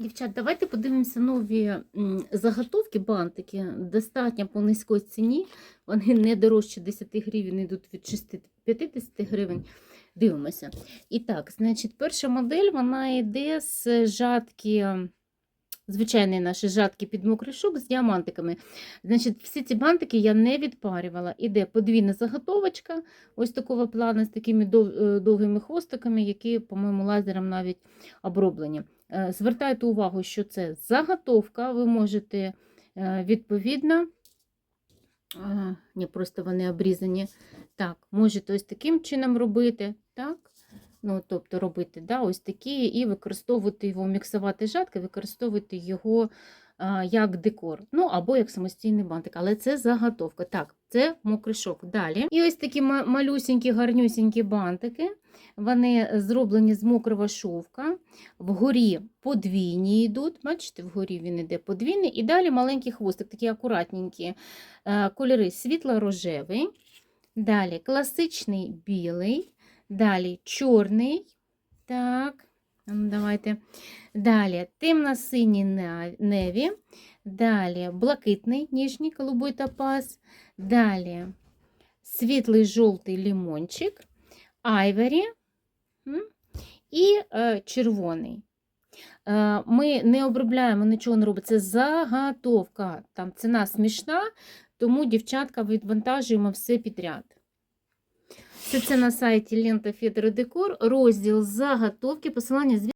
Дівчат, давайте подивимося нові заготовки, бантики. Достатньо по низькій ціні. Вони не дорожче 10 гривень, йдуть від 6-50 гривень. Дивимося. І так, значить, перша модель вона йде з жатки, звичайний наші жатки під мокрий шок з діамантиками. Значить, всі ці бантики я не відпарювала. Іде подвійна заготовочка, ось такого плану з такими е, довгими хвостиками, які, по-моєму, лазером навіть оброблені. Е, Звертайте увагу, що це заготовка, ви можете е, відповідно, ні, просто вони обрізані. Так, можете ось таким чином робити, так? Ну, тобто робити да, ось такі і використовувати його, міксувати жатки, використовувати його як декор, ну або як самостійний бантик. Але це заготовка. Так, це мокрий шов. Далі. І ось такі ма- малюсінькі, гарнюсінькі бантики. Вони зроблені з мокрого шовка. Вгорі подвійні йдуть. Бачите, вгорі він іде подвійний. І далі маленький хвостик, такі акуратненькі Е, кольори світло-рожевий. Далі класичний білий. Далі чорний. Так, давайте. Далі темно-синій неві. Далі блакитний ніжній голубой топаз. Далі світлий жовтий лимончик, айвері і е, червоний. Е, Ми не обробляємо, нічого не робимо. Це заготовка. Там ціна смішна, тому дівчатка відвантажуємо все підряд. Все це на сайті Лента Федер Декор, розділ заготовки, посилання звідси.